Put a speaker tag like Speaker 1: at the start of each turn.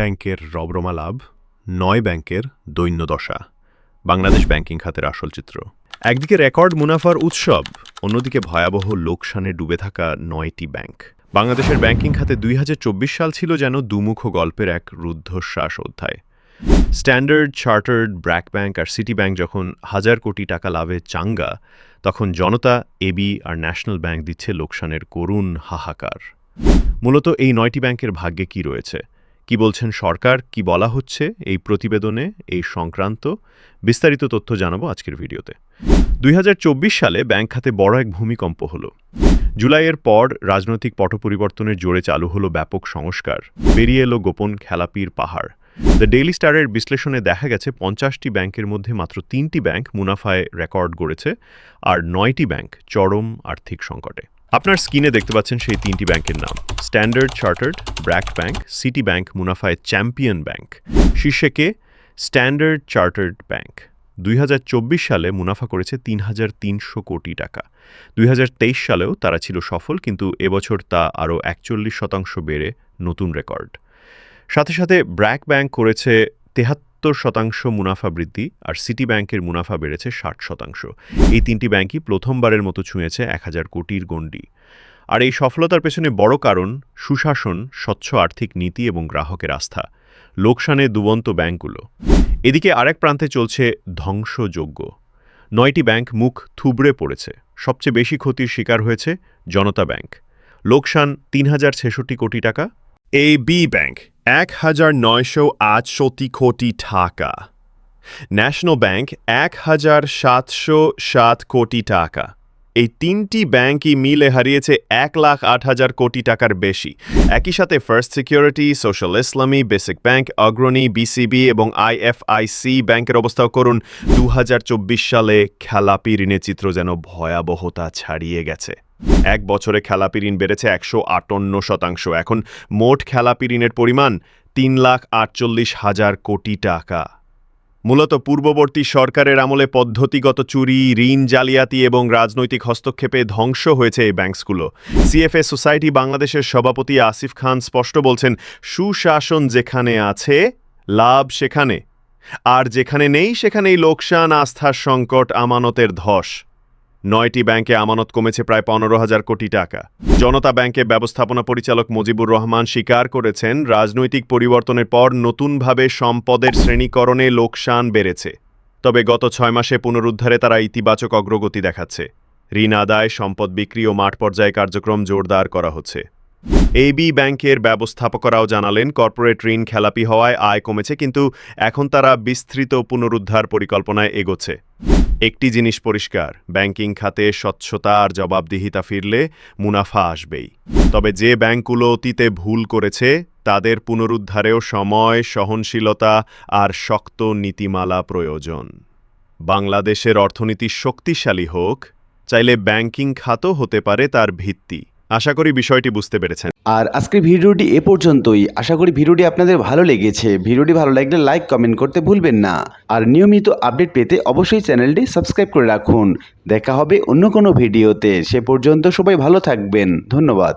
Speaker 1: ব্যাংকের রবরমা লাভ, নয় ব্যাংকের দৈন্যদশা বাংলাদেশ ব্যাংকিং খাতের আসল চিত্র। একদিকে রেকর্ড মুনাফার উৎসব, অন্যদিকে ভয়াবহ লোকসানে ডুবে থাকা নয়টি ব্যাংক। বাংলাদেশের ব্যাংকিং খাতে দুই হাজার চব্বিশ সাল ছিল যেন দুমুখ গল্পের এক রুদ্ধশ্বাস অধ্যায়। স্ট্যান্ডার্ড, চার্টার্ড, ব্র্যাক ব্যাংক আর সিটি ব্যাংক যখন হাজার কোটি টাকা লাভে চাঙ্গা, তখন জনতা এবি আর ন্যাশনাল ব্যাংক দিচ্ছে লোকসানের করুণ হাহাকার। মূলত এই নয়টি ব্যাংকের ভাগ্যে কি রয়েছে? কি বলছেন সরকার, কি বলা হচ্ছে এই প্রতিবেদনে, এই সংক্রান্ত বিস্তারিত তথ্য জানাব আজকের ভিডিওতে। দুই হাজার চব্বিশ সালে ব্যাংক খাতে বড় এক ভূমিকম্প হলো। জুলাইয়ের পর রাজনৈতিক পট পরিবর্তনের জোরে চালু হলো ব্যাপক সংস্কার। বেরিয়ে এলো গোপন খেলাপির পাহাড়। দ্য ডেইলি স্টারের বিশ্লেষণে দেখা গেছে, পঞ্চাশটি ব্যাংকের মধ্যে মাত্র তিনটি ব্যাংক মুনাফায় রেকর্ড গড়েছে আর নয়টি ব্যাংক চরম আর্থিক সংকটে। আপনার স্ক্রিনে দেখতে পাচ্ছেন সেই তিনটি ব্যাংকের নাম। Standard Chartered BRAC bank City bank মুনাফায় champion bank শীর্ষে কে? স্ট্যান্ডার্ড চার্টার্ড ব্যাংক দুই হাজার চব্বিশ সালে মুনাফা করেছে তিন হাজার তিনশো কোটি টাকা। দুই হাজার তেইশ সালেও তারা ছিল সফল, কিন্তু এবছর তা আরও একচল্লিশ শতাংশ বেড়ে নতুন রেকর্ড। সাথে সাথে ব্র্যাক ব্যাংক করেছে তেহাত্তর শতাংশ মুনাফা বৃদ্ধি আর সিটি ব্যাংকের মুনাফা বেড়েছে ষাট শতাংশ। এই তিনটি ব্যাংকই প্রথমবারের মতো ছুঁয়েছে এক হাজার কোটির গণ্ডি। আর এই সফলতার পেছনে বড় কারণ সুশাসন, স্বচ্ছ আর্থিক নীতি এবং গ্রাহকের আস্থা। লোকসানে দুবন্ত ব্যাংকগুলো। এদিকে আরেক প্রান্তে চলছে ধ্বংসযোগ্য নয়টি ব্যাংক মুখ থুবড়ে পড়েছে। সবচেয়ে বেশি ক্ষতির শিকার হয়েছে জনতা ব্যাংক। লোকসান তিন হাজার ছেষট্টি কোটি টাকা। A B bank. এক হাজার নয়শো আটষট্টি কোটি টাকা। ন্যাশনাল ব্যাংক এক হাজার সাতশো সাত কোটি টাকা। এই তিনটি ব্যাংকই মিলে হারিয়েছে এক লাখ আট হাজার কোটি টাকার বেশি। একই সাথে First Security Social Islami Basic bank Agrani BCB এবং আইএফআইসি ব্যাংকের অবস্থাও করুন। দু হাজার চব্বিশ সালে খেলাপি ঋণের চিত্র যেন ভয়াবহতা ছাড়িয়ে গেছে। এক বছরে খেলাপি ঋণ বেড়েছে একশো আটান্ন শতাংশ। এখন মোট খেলাপি ঋণের পরিমাণ তিন লাখ আটচল্লিশ হাজার কোটি টাকা। মূলত পূর্ববর্তী সরকারের আমলে পদ্ধতিগত চুরি, ঋণ, জালিয়াতি এবং রাজনৈতিক হস্তক্ষেপে ধ্বংস হয়েছে এই ব্যাংকসগুলো। সিএফএ সোসাইটি বাংলাদেশের সভাপতি আসিফ খান স্পষ্ট বলছেন, সুশাসন যেখানে আছে, লাভ সেখানে। আর যেখানে নেই সেখানেই লোকসান, আস্থার সংকট, আমানতের ধস। নয়টি ব্যাংকে আমানত কমেছে প্রায় পনেরো হাজার কোটি টাকা। জনতা ব্যাংকে ব্যবস্থাপনা পরিচালক মুজিবুর রহমান স্বীকার করেছেন, রাজনৈতিক পরিবর্তনের পর নতুনভাবে সম্পদের শ্রেণীকরণে লোকসান বেড়েছে। তবে গত ছয় মাসে পুনরুদ্ধারে তারা ইতিবাচক অগ্রগতি দেখাচ্ছে। ঋণ আদায়, সম্পদ বিক্রি ও মাঠ পর্যায়ে কার্যক্রম জোরদার করা হচ্ছে। এবি ব্যাংকের ব্যবস্থাপকরাও জানালেন, কর্পোরেট ঋণ খেলাপি হওয়ায় আয় কমেছে, কিন্তু এখন তারা বিস্তৃত পুনরুদ্ধার পরিকল্পনায় এগোচ্ছে। একটি জিনিস পরিষ্কার, ব্যাংকিং খাতে স্বচ্ছতা আর জবাবদিহিতা ফিরলে মুনাফা আসবেই। তবে যে ব্যাংকগুলো অতীতে ভুল করেছে, তাদের পুনরুদ্ধারেও সময়, সহনশীলতা আর শক্ত নীতিমালা প্রয়োজন। বাংলাদেশের অর্থনীতি শক্তিশালী হোক, চাইলে ব্যাংকিং খাতও হতে পারে তার ভিত্তি। আশা করি বিষয়টি বুঝতে পেরেছেন।
Speaker 2: আর আজকের ভিডিওটি এ পর্যন্তই। আশা করি ভিডিওটি আপনাদের ভালো লেগেছে। ভিডিওটি ভালো লাগলে লাইক, কমেন্ট করতে ভুলবেন না। আর নিয়মিত আপডেট পেতে অবশ্যই চ্যানেলটি সাবস্ক্রাইব করে রাখুন। দেখা হবে অন্য কোনো ভিডিওতে। সে পর্যন্ত সবাই ভালো থাকবেন। ধন্যবাদ।